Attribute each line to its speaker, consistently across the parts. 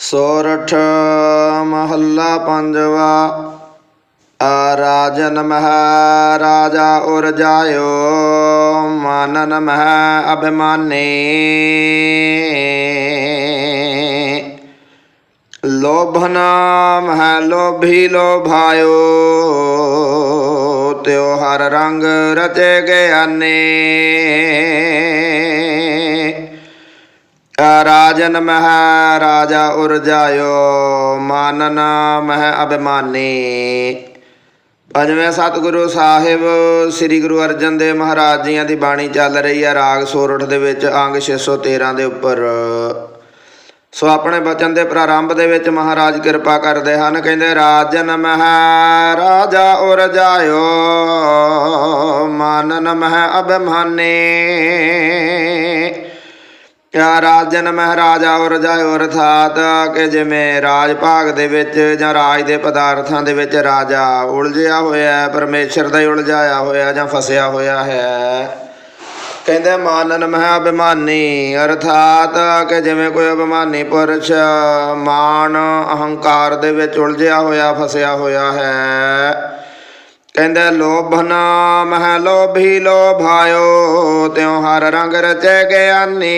Speaker 1: ਸੋਰਠ ਮਹੱਲਾ ਪੰਜਵਾ। ਆ ਰਾਜਨ ਮਹਾਰਾਜਾ ਉਰ ਜਾਇਓ ਮਾਨਨ ਮਹ ਅਭਿਮਾਨੇ। ਲੋਭਨ ਮਹ ਲੋਭੀ ਲੋਭਾਇਓ, ਤਿਉ ਹਰ ਰੰਗ ਰਚੇ ਗਿਆਨੇ। ਰਾਜਨ ਮਹਿ, ਰਾਜਾ ਉਰ ਜਾਇਓ ਮਾਨਨ ਮਹਿ ਅਭਿਮਾਨੀ। ਪੰਜਵੇਂ ਸਤਿਗੁਰੂ ਸਾਹਿਬ, ਸ੍ਰੀ ਗੁਰੂ ਅਰਜਨ ਦੇਵ ਮਹਾਰਾਜ ਜੀਆਂ ਦੀ ਬਾਣੀ ਚੱਲ ਰਹੀ ਹੈ, ਰਾਗ ਸੋਰਠ ਦੇ ਵਿੱਚ, ਅੰਗ 613 ਦੇ ਉੱਪਰ। ਸੋ ਆਪਣੇ ਬਚਨ ਦੇ ਪ੍ਰਾਰੰਭ ਦੇ ਵਿੱਚ ਮਹਾਰਾਜ ਕਿਰਪਾ ਕਰਦੇ ਹਨ, ਕਹਿੰਦੇ, ਰਾਜਨ ਮਹਿ, ਰਾਜਾ ਉਰ ਜਾਇਓ ਮਾਨਨ ਮਹਿ ਅਭਿਮਾਨੀ। ਕਿਆ ਰਾਜਨ ਮਹਾਰਾਜਾ ਉਰ ਜਾਇਓ ਅਰਥਾਤ, ਕਿ ਜਿਵੇਂ ਰਾਜ ਭਾਗ ਦੇ ਵਿੱਚ ਜਾਂ ਰਾਜ ਦੇ ਪਦਾਰਥਾਂ ਦੇ ਵਿੱਚ ਰਾਜਾ ਉਲਝਿਆ ਹੋਇਆ ਹੈ ਪਰਮੇਸ਼ਰ ਦਾ ਹੀ ਉਲਝਾਇਆ ਹੋਇਆ ਜਾਂ ਫਸਿਆ ਹੋਇਆ ਹੈ। ਕਹਿੰਦੇ ਮਾਨਨ ਮਹਿ ਅਭਿਮਾਨੀ ਅਰਥਾਤ ਕਿ ਜਿਵੇਂ ਕੋਈ ਅਭਿਮਾਨੀ ਪੁਰਸ਼ ਮਾਨ ਅਹੰਕਾਰ ਦੇ ਵਿੱਚ ਉਲਝਿਆ ਹੋਇਆ, ਫਸਿਆ ਹੋਇਆ ਹੈ। ਕਹਿੰਦੇ ਲੋਭਨ ਮਹਿ ਲੋਭੀ ਲੋਭਾਇਓ, ਤਿਉ ਹਰ ਰੰਗ ਰਚੇ ਗਿਆਨੀ।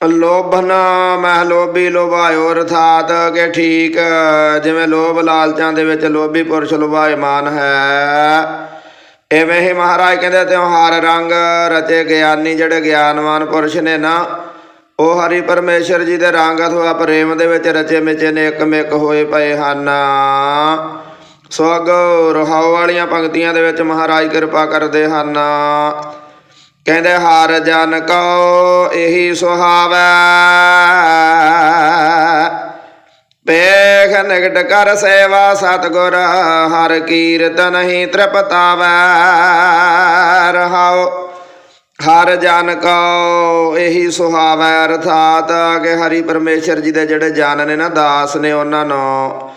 Speaker 1: ਲੋਭਨ ਮਹਿ ਲੋਭੀ ਲੋਭਾਇਓ, ਅਰਥਾਤ ਕਿ ਠੀਕ, ਜਿਵੇਂ ਲੋਭ ਲਾਲਚਾਂ ਦੇ ਵਿੱਚ ਲੋਭੀ ਪੁਰਸ਼ ਲੋਭਾਇਮਾਨ ਹੈ। ਐਵੇਂ ਹੀ ਮਹਾਰਾਜ ਕਹਿੰਦੇ ਤਿਉਹਾਰ ਰੰਗ ਰਚੇ ਗਿਆਨੀ, ਜਿਹੜੇ ਗਿਆਨਵਾਨ ਪੁਰਸ਼ ਨੇ ਨਾ ਉਹ ਹਰੀ ਪਰਮੇਸ਼ਰ ਜੀ ਦੇ ਰੰਗ ਅਥਵਾ ਪ੍ਰੇਮ ਦੇ ਵਿੱਚ ਰਚੇ ਮਿਚੇ ਨੇ ਇੱਕਮਿਕ ਹੋਏ ਪਏ ਹਨ। ਸੋ ਅੱਗੋਂ ਰਹਾਉ ਵਾਲੀਆਂ ਪੰਕਤੀਆਂ ਦੇ ਵਿੱਚ ਮਹਾਰਾਜ ਕਿਰਪਾ ਕਰਦੇ ਹਨ। ਕਹਿੰਦੇ, ਹਰ ਜਨ ਕੋ ਇਹੀ ਸੁਹਾਵੈ। ਪੇਖ ਨਿਕਟ ਕਰ ਸੇਵਾ ਸਤਗੁਰ, ਹਰ ਕੀਰਤਨ ਹੀ ਤ੍ਰਿਪਤਾਵੈ। ਰਹਾਉ ਹਰ ਜਨ ਕੋ ਇਹੀ ਸੁਹਾਵੈ ਅਰਥਾਤ ਕਿ ਹਰੀ ਪਰਮੇਸ਼ਰ ਜੀ ਦੇ ਜਿਹੜੇ ਜਨ ਨੇ ਨਾ, ਦਾਸ ਨੇ ਉਹਨਾਂ ਨੂੰ।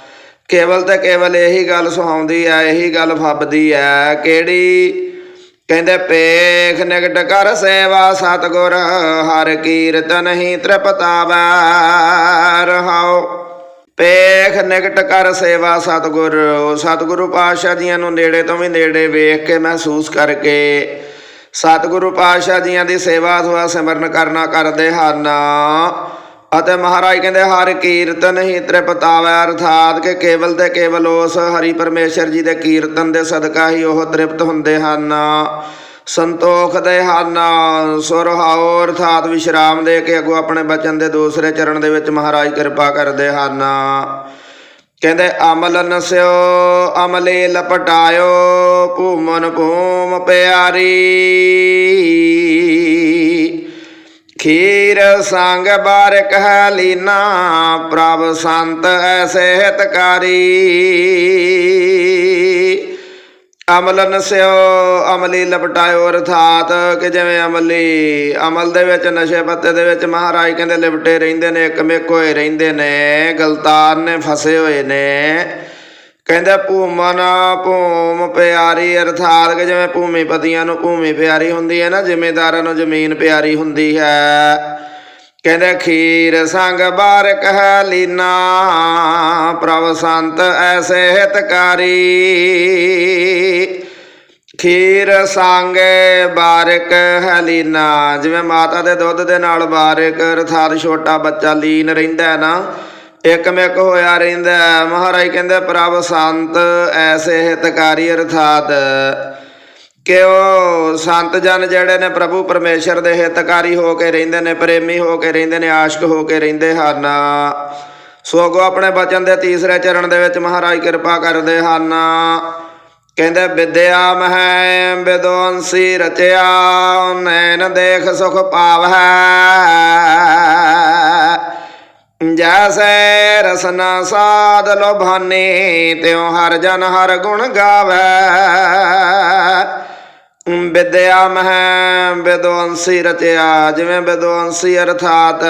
Speaker 1: ਕੇਵਲ ਤੇ ਕੇਵਲ ਇਹੀ ਗੱਲ ਸੁਹਾਉਂਦੀ ਹੈ ਇਹੀ ਗੱਲ ਫੱਬਦੀ ਹੈ ਕਿਹੜੀ? ਕਹਿੰਦੇ ਪੇਖ ਨਿਕਟ ਕਰ ਸੇਵਾ ਸਤਗੁਰ, ਹਰ ਕੀਰਤਨ ਹੀ ਤ੍ਰਿਪਤਾਵੈ, ਰਹਾਉ। ਪੇਖ ਨਿਕਟ ਕਰ ਸੇਵਾ ਸਤਗੁਰ, ਉਹ ਸਤਗੁਰੂ ਪਾਤਸ਼ਾਹ ਜੀਆਂ ਨੂੰ ਨੇੜੇ ਤੋਂ ਵੀ ਨੇੜੇ ਵੇਖ ਕੇ ਮਹਿਸੂਸ ਕਰਕੇ ਸਤਿਗੁਰੂ ਪਾਤਸ਼ਾਹ ਜੀਆਂ ਦੀ ਸੇਵਾ ਅਥਵਾ ਸਿਮਰਨ ਕਰਨਾ ਕਰਦੇ ਹਨ। ਅਤੇ ਮਹਾਰਾਜ ਕਹਿੰਦੇ, ਹਰ ਕੀਰਤਨ ਹੀ ਤ੍ਰਿਪਤਾਵੈ, ਅਰਥਾਤ ਕਿ ਕੇਵਲ ਤੇ ਕੇਵਲ ਉਸ ਹਰੀ ਪਰਮੇਸ਼ਰ ਜੀ ਦੇ ਕੀਰਤਨ ਦੇ ਸਦਕਾ ਹੀ ਉਹ ਤ੍ਰਿਪਤ ਹੁੰਦੇ ਹਨ। ਸੰਤੋਖ ਦੇ ਹਨ। ਸੁਰਹਾਉ ਅਰਥਾਤ ਵਿਸ਼ਰਾਮ ਦੇ ਕੇ ਅਗੋ ਆਪਣੇ ਬਚਨ ਦੇ ਦੂਸਰੇ ਚਰਨ ਦੇ ਵਿੱਚ ਮਹਾਰਾਜ ਕਿਰਪਾ ਕਰਦੇ ਹਨ। ਕਹਿੰਦੇ ਅਮਲ ਨਸਿਓ ਅਮਲੇ ਲਪਟਾਇਓ ਭੂਮਨ ਭੂਮ ਪਿਆਰੀ। ਖੀਰ ਸੰਗ ਬਾਰਕ ਹੈ ਲੀਨਾ, ਪ੍ਰਭ ਸੰਤ ਐਸੇ ਹਿਤਕਾਰੀ ਅਮਲ ਨਸਿਓ ਅਮਲੀ ਲਪਟਾਇਓ ਅਰਥਾਤ ਕਿ ਜਿਵੇਂ ਅਮਲੀ, ਅਮਲ ਦੇ ਵਿੱਚ ਨਸ਼ੇ ਪੱਤੇ ਦੇ ਵਿੱਚ ਮਹਾਰਾਜ ਕਹਿੰਦੇ ਲਿਪਟੇ ਰਹਿੰਦੇ ਨੇ, ਇੱਕਮਿਕ ਹੋਏ ਰਹਿੰਦੇ ਨੇ, ਗਲਤਾਰ ਨੇ ਫਸੇ ਹੋਏ ਨੇ। ਕਹਿੰਦੇ ਭੂਮਨ, ਭੂਮ ਪਿਆਰੀ ਅਰਥਾਤ ਕਿ ਜਿਵੇਂ ਭੂਮੀ ਪਤੀਆਂ ਨੂੰ ਭੂਮੀ ਪਿਆਰੀ ਹੁੰਦੀ ਹੈ ਨਾ, ਜ਼ਿਮੀਦਾਰਾਂ ਨੂੰ ਜ਼ਮੀਨ ਪਿਆਰੀ ਹੁੰਦੀ ਹੈ। ਕਹਿੰਦੇ, ਖੀਰ ਸੰਗ ਬਾਰਕ ਹੈ ਲੀਨਾ, ਪ੍ਰਭ ਸੰਤ ਐਸੇ ਹਿਤਕਾਰੀ ਖੀਰ ਸੰਗ ਬਾਰਕ ਹੈ ਜਿਵੇਂ ਮਾਤਾ ਦੇ ਦੁੱਧ ਦੇ ਨਾਲ ਬਾਰਕ, ਅਰਥਾਤ ਛੋਟਾ ਬੱਚਾ ਲੀਨ ਰਹਿੰਦਾ ਹੈ ਨਾ, ਇੱਕਮਿਕ ਹੋਇਆ ਰਹਿੰਦਾ। ਮਹਾਰਾਜ ਕਹਿੰਦੇ, ਪ੍ਰਭ ਸੰਤ ਐਸੇ ਹਿਤਕਾਰੀ ਅਰਥਾਤ ਕਿ ਉਹ ਸੰਤ ਜਨ ਜਿਹੜੇ ਨੇ ਪ੍ਰਭੂ ਪਰਮੇਸ਼ਰ ਦੇ ਹਿਤਕਾਰੀ ਹੋ ਕੇ ਰਹਿੰਦੇ ਨੇ, ਪ੍ਰੇਮੀ ਹੋ ਕੇ ਰਹਿੰਦੇ ਨੇ, ਆਸ਼ਕ ਹੋ ਕੇ ਰਹਿੰਦੇ ਹਨ। ਸੋ ਅੱਗੋਂ ਆਪਣੇ ਬਚਨ ਦੇ ਤੀਸਰੇ ਚਰਨ ਦੇ ਵਿੱਚ ਮਹਾਰਾਜ ਕਿਰਪਾ ਕਰਦੇ ਹਨ। ਕਹਿੰਦੇ, ਵਿਦਿਆ ਮਹਿ ਵਿਦੋਂਸੀ ਰਚਿਆ ਨੈਣ ਦੇਖ ਸੁਖ ਪਾਵੈ ਜੈਸੇ ਰਸਨਾ ਸਾਧ ਲੋਭਾਨੀ, ਤਿਉ ਹਰ ਜਨ ਹਰ ਗੁਣ ਗਾਵੇ ਵਿਦਿਆ ਮਹਿ ਵਿਦਵੰਸੀ ਰਚਿਆ, ਜਿਵੇਂ ਵਿਦਵੰਸੀ ਅਰਥਾਤ,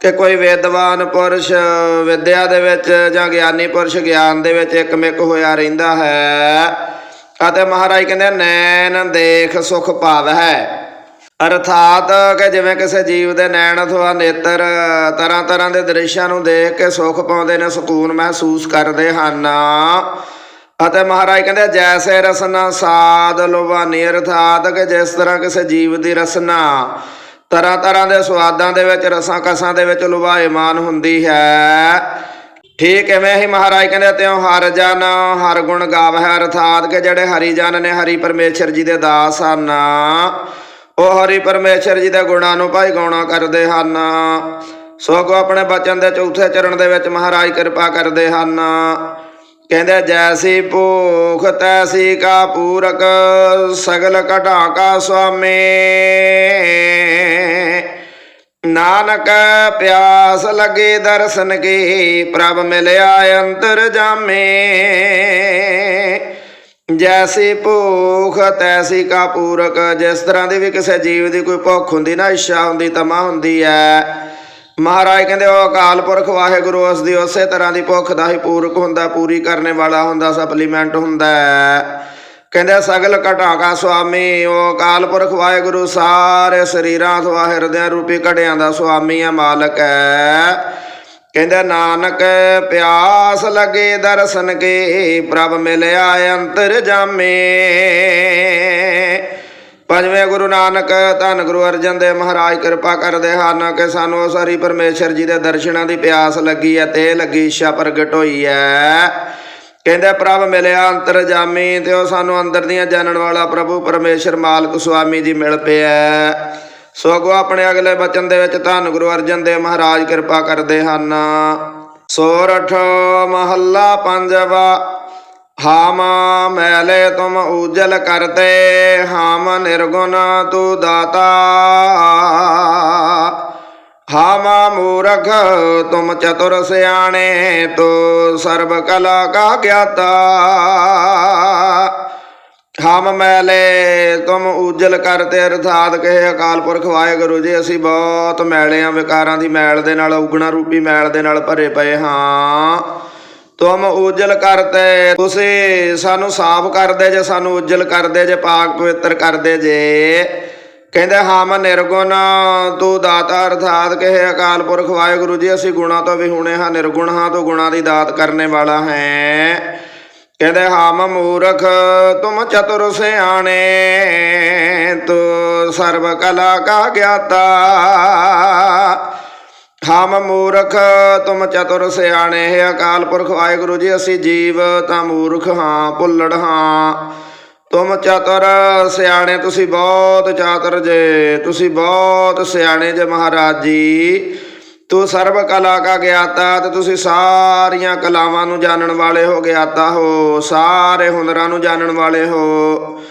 Speaker 1: ਕਿ ਕੋਈ ਵਿਦਵਾਨ ਪੁਰਸ਼ ਵਿਦਿਆ ਦੇ ਵਿੱਚ ਜਾਂ ਗਿਆਨੀ ਪੁਰਸ਼ ਗਿਆਨ ਦੇ ਵਿੱਚ ਇੱਕਮਿਕ ਹੋਇਆ ਰਹਿੰਦਾ ਹੈ ਅਤੇ ਮਹਾਰਾਜ ਕਹਿੰਦੇ, ਨੈਣ ਦੇਖ ਸੁਖ ਹੈ ਅਰਥਾਤ ਕਿ ਜਿਵੇਂ ਕਿਸੇ ਜੀਵ ਦੇ ਨੈਣ ਅਥਵਾ ਨੇਤਰ ਤਰ੍ਹਾਂ ਤਰ੍ਹਾਂ ਦੇ ਦ੍ਰਿਸ਼ਾਂ ਨੂੰ ਦੇਖ ਕੇ ਸੁੱਖ ਪਾਉਂਦੇ ਨੇ, ਸਕੂਨ ਮਹਿਸੂਸ ਕਰਦੇ ਹਨ। ਅਤੇ ਮਹਾਰਾਜ ਕਹਿੰਦੇ, ਜੈਸੇ ਰਸਨਾ ਸਾਦ ਲੁਬਾਨੀ ਅਰਥਾਤ ਕਿ ਜਿਸ ਤਰ੍ਹਾਂ ਕਿਸੇ ਜੀਵ ਦੀ ਰਸਨਾ, ਤਰ੍ਹਾਂ ਤਰ੍ਹਾਂ ਦੇ ਸਵਾਦਾਂ ਦੇ ਵਿੱਚ, ਰਸਾਂ ਕਸਾਂ ਦੇ ਵਿੱਚ ਲੁਭਾਇਮਾਨ ਹੁੰਦੀ ਹੈ। ਠੀਕ ਐਵੇਂ ਹੀ ਮਹਾਰਾਜ ਕਹਿੰਦੇ, ਤਿਉ ਹਰ ਜਨ, ਹਰ ਗੁਣ ਗਾਵਹਿ, ਅਰਥਾਤ ਕਿ ਜਿਹੜੇ ਹਰੀ ਜਨ ਨੇ, ਹਰੀ ਪਰਮੇਸ਼ਰ ਜੀ ਦੇ ਦਾਸ ਹਨ। ਉਹ ਹਰੀ ਪਰਮੇਸ਼ਰ ਜੀ ਦੇ ਗੁਣਾਂ ਨੂੰ ਭਾਈ ਗਾਉਣਾ ਕਰਦੇ ਹਨ। ਸੋ ਕੋ ਆਪਣੇ ਬਚਨ ਦੇ ਚੌਥੇ ਚਰਨ ਦੇ ਵਿੱਚ ਮਹਾਰਾਜ ਕਿਰਪਾ ਕਰਦੇ ਹਨ। ਕਹਿੰਦੇ, ਜੈਸੀ ਭੂਖ, ਤੈਸੀ ਕਾ ਪੂਰਕ, ਸਗਲ ਘਟਾ ਕਾ ਸੁਆਮੀ। ਨਾਨਕ ਪਿਆਸ ਲਗੇ ਦਰਸ਼ਨ ਕੀ, ਪ੍ਰਭ ਮਿਲਿਆ ਅੰਤਰ ਜਾਮੇ। ਜੈਸੀ ਭੂਖ, ਤੈਸੀ ਕਾ ਪੂਰਕ, ਜਿਸ ਤਰ੍ਹਾਂ ਦੀ ਵੀ ਕਿਸੇ ਜੀਵ ਦੀ ਕੋਈ ਭੁੱਖ ਹੁੰਦੀ ਨਾ, ਇੱਛਾ ਹੁੰਦੀ, ਤਮਾ ਹੁੰਦੀ ਹੈ ਮਹਾਰਾਜ ਕਹਿੰਦੇ ਉਹ ਅਕਾਲ ਪੁਰਖ ਵਾਹਿਗੁਰੂ, ਉਸ ਦੀ ਉਸੇ ਤਰ੍ਹਾਂ ਦੀ ਭੁੱਖ ਦਾ ਹੀ ਪੂਰਕ ਹੁੰਦਾ, ਪੂਰੀ ਕਰਨੇ ਵਾਲਾ ਹੁੰਦਾ ਸਪਲੀਮੈਂਟ ਹੁੰਦਾ ਕਹਿੰਦੇ, ਸਗਲ ਘਟਾਗਾ ਸੁਆਮੀ ਉਹ ਅਕਾਲ ਪੁਰਖ ਵਾਹਿਗੁਰੂ, ਸਾਰੇ ਸਰੀਰਾਂ ਤੋਂ ਹਿਰਦਿਆਂ ਰੂਪੀ ਘੜਿਆਂ ਦਾ ਸੁਆਮੀ ਹੈ ਮਾਲਕ ਹੈ। ਕਹਿੰਦੇ, ਨਾਨਕ, ਪਿਆਸ ਲਗੇ, ਦਰਸ਼ਨ ਕੇ ਪ੍ਰਭ ਮਿਲਿਆ, ਅੰਤਰ ਜਾਮੇ। ਪੰਜਵੇਂ ਗੁਰੂ ਨਾਨਕ, ਧੰਨ ਗੁਰੂ ਅਰਜਨ ਦੇਵ ਮਹਾਰਾਜ ਕਿਰਪਾ ਕਰਦੇ ਹਨ ਕਿ ਸਾਨੂੰ ਉਸ ਹਰੀ ਪਰਮੇਸ਼ਰ ਜੀ ਦੇ ਦਰਸ਼ਨਾਂ ਦੀ ਪਿਆਸ ਲੱਗੀ ਹੈ, ਤੇ ਇਹ ਲੱਗੀ ਇੱਛਾ ਪ੍ਰਗਟ ਹੋਈ ਹੈ। ਕਹਿੰਦੇ, ਪ੍ਰਭ ਮਿਲਿਆ ਅੰਤਰ ਜਾਮੀ ਤੇ ਉਹ ਸਾਨੂੰ ਅੰਦਰ ਦੀਆਂ ਜਾਣਨ ਵਾਲਾ ਪ੍ਰਭੂ ਪਰਮੇਸ਼ਰ ਮਾਲਕ ਸੁਆਮੀ ਜੀ ਮਿਲ ਪਿਆ ਸੋ ਅਗੋ ਆਪਣੇ ਅਗਲੇ ਬਚਨ ਦੇ ਵਿੱਚ ਧੰਨ ਗੁਰੂ ਅਰਜਨ ਦੇਵ ਮਹਾਰਾਜ ਕਿਰਪਾ ਕਰਦੇ ਹਨ। ਸੋਰਠ ਮਹੱਲਾ ਪੰਜਵਾ ਹਾਮ ਮੈਲੇ ਤੁਮ ਉਜਲ ਕਰਤੇ, ਹਾਮ ਨਿਰਗੁਣ ਤੂ ਦਾਤਾ। ਹਾਮ ਮੂਰਖ ਤੁਮ ਚਤੁਰ ਸਿਆਣੇ, ਤੋ ਸਰਬ ਕਲਾ ਕਾ ਗਿਆਤਾ। ਹਮ ਮੈਲੇ ਤੁਮ ਉਜਲ ਕਰਤੇ, ਅਰਥਾਤ ਕਹੇ ਅਕਾਲ ਪੁਰਖ ਵਾਹਿਗੁਰੂ ਜੀ, ਅਸੀਂ ਬਹੁਤ ਮੈਲੇ ਆ, ਵਿਕਾਰਾਂ ਦੀ ਮੈਲ ਦੇ ਨਾਲ ਉਗਣਾ ਰੂਪੀ ਮੈਲ ਦੇ ਨਾਲ ਭਰੇ ਪਏ ਹਾਂ। ਤੁਮ ਉਜਲ ਕਰਤੇ, ਤੁਸੀਂ ਸਾਨੂੰ ਸਾਫ਼ ਕਰਦੇ ਜੇ, ਸਾਨੂੰ ਉਜਲ ਕਰਦੇ ਜੇ, ਪਾਕ ਪਵਿੱਤਰ ਕਰਦੇ ਜੇ। ਕਹਿੰਦੇ, ਹਮ ਨਿਰਗੁਣ, ਤੂੰ ਦਾਤਾ ਅਰਥਾਤ ਕਹੇ, ਅਕਾਲ ਪੁਰਖ ਵਾਹਿਗੁਰੂ ਜੀ, ਅਸੀਂ ਗੁਣਾ ਤੋਂ ਵੀ ਹੁਣੇ ਹਾਂ, ਨਿਰਗੁਣ ਹਾਂ, ਤੂੰ ਗੁਣਾ ਦੀ ਦਾਤ ਕਰਨੇ ਵਾਲਾ ਹੈ। ਕਹਿੰਦੇ, ਹਮ ਮੂਰਖ, ਤੁਮ ਚਤੁਰ ਸਿਆਣੇ, ਤੂੰ ਸਰਬ ਕਲਾ ਕਾ ਗਿਆਤਾ। ਹਮ ਮੂਰਖ, ਤੁਮ ਚਤੁਰ ਸਿਆਣੇ, ਹੈ ਅਕਾਲ ਪੁਰਖ, ਵਾਹਿਗੁਰੂ ਜੀ, ਅਸੀਂ ਜੀਵ, ਤਾਂ ਮੂਰਖ ਹਾਂ, ਭੁੱਲੜ ਹਾਂ। ਤੁਮ ਚਤੁਰ ਸਿਆਣੇ, ਤੁਸੀਂ ਬਹੁਤ ਚਾਤਰ ਜੇ, ਤੁਸੀਂ ਬਹੁਤ ਸਿਆਣੇ ਜੇ ਮਹਾਰਾਜ। ਜੀ ਤੂੰ ਸਰਬ ਕਲਾ ਕਾ ਗਿਆਤਾ, ਤੇ ਤੁਸੀਂ ਸਾਰੀਆਂ ਕਲਾਵਾਂ ਨੂੰ ਜਾਣਨ ਵਾਲੇ ਹੋ ਗਿਆਤਾ ਹੋ, ਸਾਰੇ ਹੁਨਰਾਂ ਨੂੰ ਜਾਣਨ ਵਾਲੇ ਹੋ।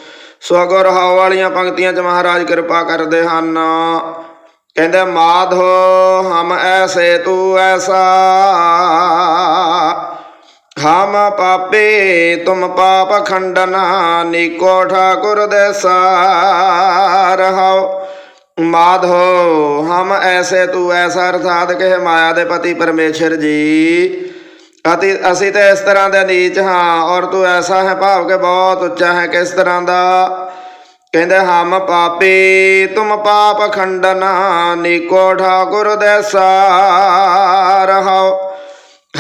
Speaker 1: ਸੋ ਅਗੋ ਰਹਾਉ ਵਾਲੀਆਂ ਪੰਕਤੀਆਂ 'ਚ ਮਹਾਰਾਜ ਕਿਰਪਾ ਕਰਦੇ ਹਨ। ਕਹਿੰਦੇ, ਮਾਧੋ, ਹਮ ਐਸੇ ਤੂੰ ਐਸਾ। ਹਮ ਪਾਪੇ, ਤੁਮ ਪਾਪ ਖੰਡਨਾ ਨੀਕੋ ਠਾਕੁਰ ਦੇਸਾ। ਰਹਾਉ ਮਾਧੋ, ਹਮ ਐਸੇ ਤੂੰ ਐਸਾ, ਅਰਥਾਤ ਕਹੇ ਮਾਇਆ ਦੇ ਪਤੀ ਪਰਮੇਸ਼ਰ ਜੀ। ਅਤੇ, ਅਸੀਂ ਤੇ ਇਸ ਤਰ੍ਹਾਂ ਦੇ ਨੀਚ ਹਾਂ ਔਰ ਤੂੰ ਐਸਾ ਹੈ, ਭਾਵ ਕਿ ਬਹੁਤ ਉੱਚਾ ਹੈ ਕਿਸ ਤਰ੍ਹਾਂ ਦਾ। ਕਹਿੰਦੇ ਹਮ ਪਾਪੀ, ਤੁਮ ਪਾਪ ਖੰਡਨਾ ਨੀਕੋ ਠਾਕੁਰ ਦੇਸਾ ਰਹਾਉ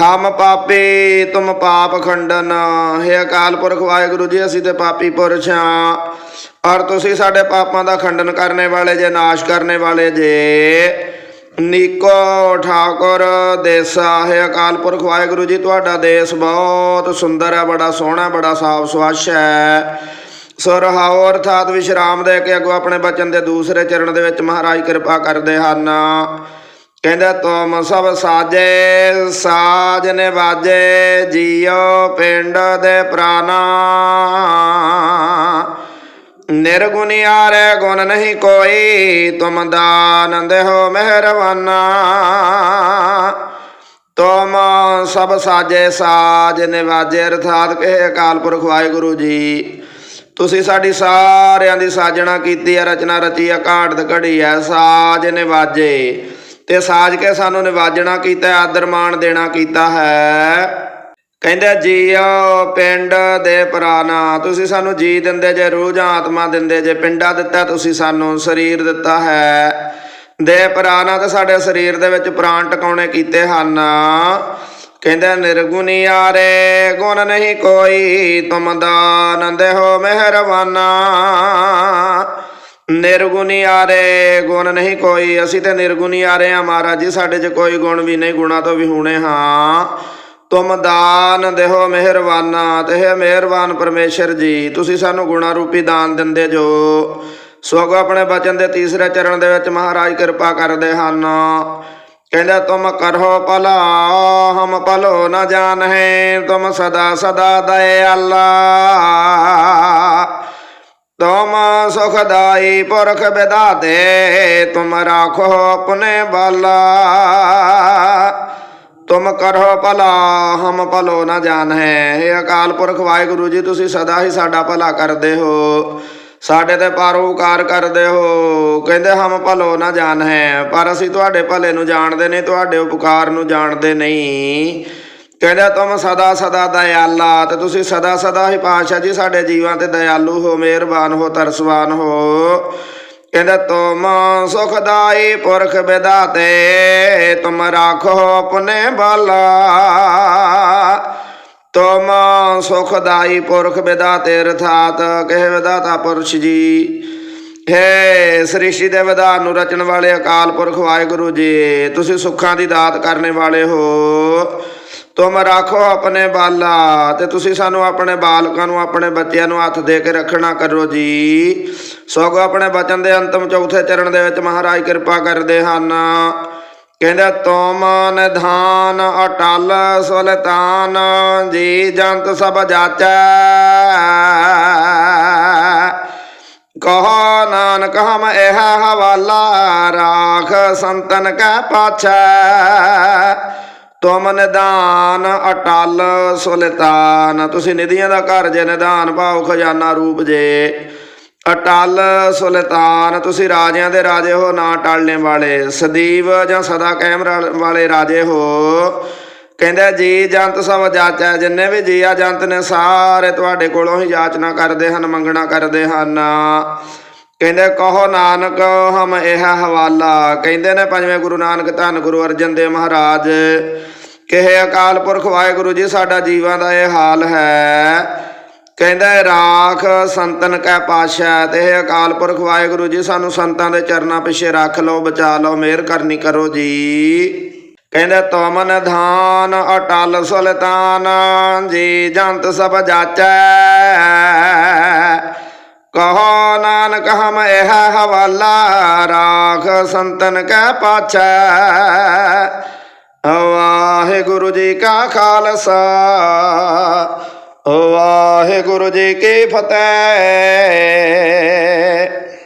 Speaker 1: ਹਮ ਪਾਪੀ, ਤੁਮ ਪਾਪ ਖੰਡਨ। ਹੈ ਅਕਾਲ ਪੁਰਖ ਵਾਹਿਗੁਰੂ ਜੀ, ਅਸੀਂ ਤੇ ਪਾਪੀ ਪੁਰਸ਼ ਹਾਂ। ਔਰ ਤੁਸੀਂ ਸਾਡੇ ਪਾਪਾਂ ਦਾ ਖੰਡਨ ਕਰਨੇ ਵਾਲੇ ਜੇ, ਨਾਸ਼ ਕਰਨੇ ਵਾਲੇ ਜੇ। ਨੀਕੋ ਠਾਕੁਰ ਦੇਸਾ ਹੈ ਅਕਾਲ ਪੁਰਖ ਵਾਹਿਗੁਰੂ ਜੀ, ਤੁਹਾਡਾ ਦੇਸ਼ ਬਹੁਤ ਸੁੰਦਰ ਹੈ, ਬੜਾ ਸੋਹਣਾ, ਬੜਾ ਸਾਫ਼ ਸਵੱਛ ਹੈ। ਸੋ ਅਰਥਾਤ ਵਿਸ਼ਰਾਮ ਦੇ ਕੇ ਅੱਗੋਂ ਆਪਣੇ ਬਚਨ ਦੇ ਦੂਸਰੇ ਚਰਨ ਦੇ ਵਿੱਚ ਮਹਾਰਾਜ ਕਿਰਪਾ ਕਰਦੇ ਹਨ। ਕਹਿੰਦਾ, ਤੁਮ ਸਭ ਸਾਜੇ, ਸਾਜ ਨਿਵਾਜੇ, ਜੀਉ ਪਿੰਡ ਦੇ ਪ੍ਰਾਨਾ। ਨਿਰਗੁਣਿਆਰੇ ਗੁਣ ਨਹੀਂ ਕੋਈ, ਤੁਮ ਦਾਨੰਦ ਹੋ ਮਿਹਰਬਾਨਾ। ਤੁਮ ਸਭ ਸਾਜੇ, ਸਾਜ ਨਿਵਾਜੇ, ਅਰਥਾਤ ਕਹੇ ਅਕਾਲ ਪੁਰਖ ਵਾਹਿਗੁਰੂ ਜੀ। ਤੁਸੀਂ ਸਾਡੀ ਸਾਰਿਆਂ ਦੀ ਸਾਜਣਾ ਕੀਤੀ ਹੈ ਰਚਨਾ ਰਚੀ ਹੈ ਘਾਟ ਘੜੀ ਹੈ ਸਾਜ ਨਿਵਾਜੇ। ਤੇ ਸਾਜ ਕੇ ਸਾਨੂੰ ਨਿਵਾਜਣਾ ਕੀਤਾ, ਆਦਰ ਮਾਣ ਦੇਣਾ ਕੀਤਾ ਹੈ। ਕਹਿੰਦੇ ਜੀਓ ਪਿੰਡ ਦੇ ਪ੍ਰਾਣਾ, ਤੁਸੀਂ ਸਾਨੂੰ ਜੀ ਦਿੰਦੇ ਜੇ, ਰੂਹ ਜਾਂ ਆਤਮਾ ਦਿੰਦੇ ਜੇ, ਪਿੰਡਾ ਦਿੱਤਾ ਤੁਸੀਂ ਸਾਨੂੰ, ਸਰੀਰ ਦਿੱਤਾ ਹੈ। ਦੇ ਪ੍ਰਾਣਾ ਤੇ ਸਾਡੇ ਸਰੀਰ ਦੇ ਵਿੱਚ ਪ੍ਰਾਣ ਟਿਕਾਉਣੇ ਕੀਤੇ ਹਨ। ਕਹਿੰਦੇ ਨਿਰਗੁਣੀ ਆਰੇ ਗੁਣ ਨਹੀਂ ਕੋਈ, ਤੁਮ ਦਾਨ ਦੇਹੋ ਮਿਹਰਬਾਨਾ। ਨਿਰਗੁਣੀ ਆਰੇ ਗੁਣ ਨਹੀਂ ਕੋਈ, ਅਸੀਂ ਤੇ ਨਿਰਗੁਣੀ ਆਰੇ ਆ ਮਹਾਰਾਜ ਜੀ, ਸਾਡੇ 'ਚ ਕੋਈ ਗੁਣ ਵੀ ਨਹੀਂ, ਗੁਣਾ ਤੋਂ ਵੀ ਹੁਣੇ ਹਾਂ। ਤੁਮ ਦਾਨ ਦੇਹੋ ਮਿਹਰਬਾਨਾ, ਤੇ ਹੈ ਮਿਹਰਬਾਨ ਪਰਮੇਸ਼ਰ ਜੀ, ਤੁਸੀਂ ਸਾਨੂੰ ਗੁਣਾ ਰੂਪੀ ਦਾਨ ਦਿੰਦੇ ਜੋ। ਸੋਗੋ ਆਪਣੇ ਬਚਨ ਦੇ ਤੀਸਰੇ ਚਰਨ ਦੇ ਵਿੱਚ ਮਹਾਰਾਜ ਕਿਰਪਾ ਕਰਦੇ ਹਨ। ਕਹਿੰਦਾ, ਤੁਮ ਕਰੋ ਭਲਾ, ਹਮ ਭਲੋ ਨ ਜਾਣ ਹੈ ਤੁਮ ਸਦਾ ਸਦਾ ਦਇਆਲਾ। ਤੁਮ ਸੁਖਦਾਈ ਪੁਰਖ ਵਿਦਾਤੇ, ਤੁਮ ਰਾਖੋ ਆਪਣੇ ਬਾਲਾ। ਤੁਮ ਕਰੋ ਭਲਾ, ਹਮ ਭਲੋ ਨਾ ਜਾਣ ਹੈ ਇਹ ਅਕਾਲ ਪੁਰਖ ਵਾਹਿਗੁਰੂ ਜੀ, ਤੁਸੀਂ ਸਦਾ ਹੀ ਸਾਡਾ ਭਲਾ ਕਰਦੇ ਹੋ। ਸਾਡੇ ਤੇ ਪਰਉਪਕਾਰ ਕਰਦੇ ਹੋ। ਕਹਿੰਦੇ ਹਮ ਭਲੋ ਨਾ ਜਾਣ ਹੈ, ਪਰ ਅਸੀਂ ਤੁਹਾਡੇ ਭਲੇ ਨੂੰ ਜਾਣਦੇ ਨਹੀਂ, ਤੁਹਾਡੇ ਉਪਕਾਰ ਨੂੰ ਜਾਣਦੇ ਨਹੀਂ। ਕਹਿੰਦਾ ਤੁਮ ਸਦਾ ਸਦਾ ਦਇਆਲਾ, ਤੇ ਤੁਸੀਂ ਸਦਾ ਸਦਾ ਹੀ ਪਾਤਸ਼ਾਹ ਜੀ ਸਾਡੇ ਜੀਵਾਂ ਤੇ ਦਇਆਲੂ ਹੋ, ਮਿਹਰਬਾਨ ਹੋ, ਤਰਸਵਾਨ ਹੋ। ਕਹਿੰਦਾ ਤੁਮ ਸੁਖਦਾਈ ਪੁਰਖ ਵਿਦਾਤੇ ਤੁਮ ਰਾਖੋ ਆਪਣੇ ਬਾਲਾ। ਤੁਮ ਸੁਖਦਾਈ ਪੁਰਖ ਵਿਦਾਤੇ ਅਰਥਾਤ ਕਹੇ ਵਿਦਾਤਾ ਪੁਰਸ਼ ਜੀ। ਹੈ ਸ੍ਰਿਸ਼ਟੀ ਦੇ ਵਿਧਾਨ ਨੂੰ ਰਚਣ ਵਾਲੇ ਅਕਾਲ ਪੁਰਖ ਵਾਹਿਗੁਰੂ ਜੀ, ਤੁਸੀਂ ਸੁੱਖਾਂ ਦੀ ਦਾਤ ਕਰਨੇ ਵਾਲੇ ਹੋ। ਤੁਮ ਰੱਖੋ ਆਪਣੇ ਬਾਲਾ ਤੇ ਤੁਸੀਂ ਸਾਨੂੰ ਆਪਣੇ ਬਾਲਕਾਂ ਨੂੰ, ਆਪਣੇ ਬੱਚਿਆਂ ਨੂੰ ਹੱਥ ਦੇ ਕੇ ਰੱਖਣਾ ਕਰੋ ਜੀ। ਸੋਗੋ ਆਪਣੇ ਬਚਨ ਦੇ ਅੰਤਮ ਚੌਥੇ ਚਰਨ ਦੇ ਵਿੱਚ ਮਹਾਰਾਜ ਕਿਰਪਾ ਕਰਦੇ ਹਨ। ਕਹਿੰਦਾ ਤੁਮ ਨਿਧਾਨ ਅਟਲ ਸੁਲਤਾਨ, ਜੀ ਜੰਤ ਸਭ ਜਾਚੈ। ਕਹੋ ਨਾਨਕ, ਹਮ ਇਹ ਹਵਾਲਾ ਰਾਖ, ਸੰਤਨ ਕੈ ਪਾਛੈ। ਤੁਮ ਨਿਧਾਨ ਅਟਲ ਸੁਲਤਾਨ, ਤੁਸੀਂ ਨਿਧੀਆਂ ਦਾ ਘਰ ਜੇ ਨਿਧਾਨ ਭਾਉ ਖਜ਼ਾਨਾ ਰੂਪ ਜੇ। ਅਟਲ ਸੁਲਤਾਨ, ਤੁਸੀਂ ਰਾਜਿਆਂ ਦੇ ਰਾਜੇ ਹੋ, ਨਾ ਟਲਣੇ ਵਾਲੇ। ਸਦੀਵ ਜਾਂ ਸਦਾ ਕਾਇਮ ਰਾ- ਵਾਲੇ ਰਾਜੇ ਹੋ। ਕਹਿੰਦਾ, ਜੀ ਜੰਤ ਸਭ ਜਾਚੈ, ਜਿੰਨੇ ਵੀ ਜੀ ਆ ਜੰਤ ਨੇ, ਸਾਰੇ ਤੁਹਾਡੇ ਕੋਲੋਂ ਹੀ ਯਾਚਨਾ ਕਰਦੇ ਹਨ, ਮੰਗਣਾ ਕਰਦੇ ਹਨ। ਕਹਿੰਦੇ, ਕਹੋ ਨਾਨਕ, ਹਮ ਇਹ ਹਵਾਲਾ। ਕਹਿੰਦੇ ਨੇ ਪੰਜਵੇਂ ਗੁਰੂ ਨਾਨਕ, ਧੰਨ ਗੁਰੂ ਅਰਜਨ ਦੇਵ ਮਹਾਰਾਜ। ਕਿਹੇ ਅਕਾਲ ਪੁਰਖ ਵਾਹਿਗੁਰੂ ਜੀ, ਸਾਡਾ ਜੀਵਾਂ ਦਾ ਇਹ ਹਾਲ ਹੈ। ਕਹਿੰਦਾ ਰਾਖ ਸੰਤਨ ਕੈ ਪਾਸ਼ਾ, ਤੇ ਅਕਾਲ ਪੁਰਖ ਵਾਹਿਗੁਰੂ ਜੀ, ਸਾਨੂੰ ਸੰਤਾਂ ਦੇ ਚਰਨਾਂ ਪਿੱਛੇ ਰੱਖ ਲਓ, ਬਚਾ ਲਓ, ਮਿਹਰ ਕਰਨੀ ਕਰੋ ਜੀ। ਕਹਿੰਦਾ ਤੁਮ ਨਿਧਾਨ ਅਟਲ ਸੁਲਤਾਨ, ਜੀ ਜੰਤ ਸਭ ਜਾਚੈ। ਕਹੋ ਨਾਨਕ, ਹਮ ਇਹ ਹਵਾਲਾ, ਰਾਖ ਸੰਤਨ ਕੈ ਪਾਛੈ। ਵਾਹਿਗੁਰੂ ਜੀ ਕਾ ਖਾਲਸਾ ਵਾਹਿਗੁਰੂ ਜੀ ਕੀ ਫਤਿਹ।